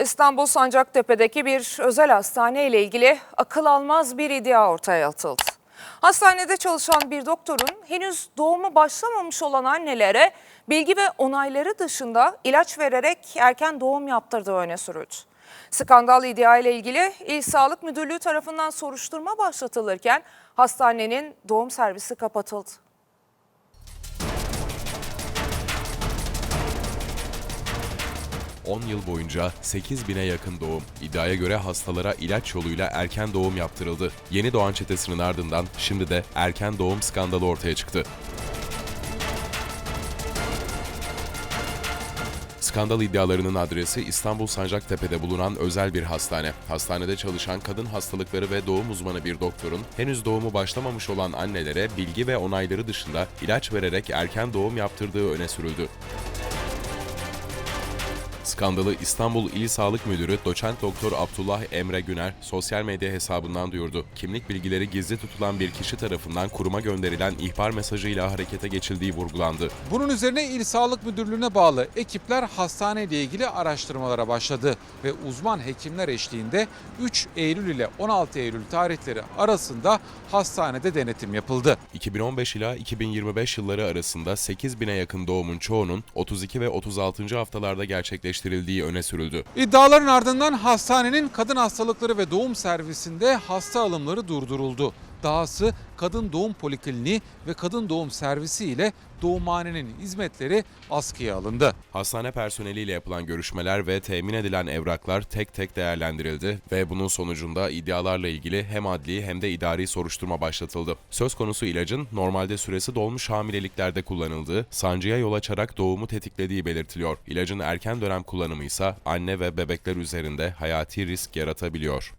İstanbul Sancaktepe'deki bir özel hastane ile ilgili akıl almaz bir iddia ortaya atıldı. Hastanede çalışan bir doktorun henüz doğumu başlamamış olan annelere bilgi ve onayları dışında ilaç vererek erken doğum yaptırdığı öne sürüldü. Skandal iddia ile ilgili İl Sağlık Müdürlüğü tarafından soruşturma başlatılırken hastanenin doğum servisi kapatıldı. ...10 yıl boyunca 8 bine yakın doğum. İddiaya göre hastalara ilaç yoluyla erken doğum yaptırıldı. Yeni doğan çetesinin ardından şimdi de erken doğum skandalı ortaya çıktı. Skandal iddialarının adresi İstanbul Sancaktepe'de bulunan özel bir hastane. Hastanede çalışan kadın hastalıkları ve doğum uzmanı bir doktorun henüz doğumu başlamamış olan annelere bilgi ve onayları dışında ilaç vererek erken doğum yaptırdığı öne sürüldü. Skandalı İstanbul İl Sağlık Müdürü Doçent Doktor Abdullah Emre Güner sosyal medya hesabından duyurdu. Kimlik bilgileri gizli tutulan bir kişi tarafından kuruma gönderilen ihbar mesajıyla harekete geçildiği vurgulandı. Bunun üzerine İl Sağlık Müdürlüğü'ne bağlı ekipler hastaneyle ilgili araştırmalara başladı ve uzman hekimler eşliğinde 3 Eylül ile 16 Eylül tarihleri arasında hastanede denetim yapıldı. 2015 ila 2025 yılları arasında 8 bine yakın doğumun çoğunun 32 ve 36. haftalarda gerçekleştirildiği öne sürüldü. İddiaların ardından hastanenin kadın hastalıkları ve doğum servisinde hasta alımları durduruldu. Dahası kadın doğum polikliniği ve kadın doğum servisi ile doğumhanenin hizmetleri askıya alındı. Hastane personeliyle yapılan görüşmeler ve temin edilen evraklar tek tek değerlendirildi ve bunun sonucunda iddialarla ilgili hem adli hem de idari soruşturma başlatıldı. Söz konusu ilacın normalde süresi dolmuş hamileliklerde kullanıldığı, sancıya yol açarak doğumu tetiklediği belirtiliyor. İlacın erken dönem kullanımı ise anne ve bebekler üzerinde hayati risk yaratabiliyor.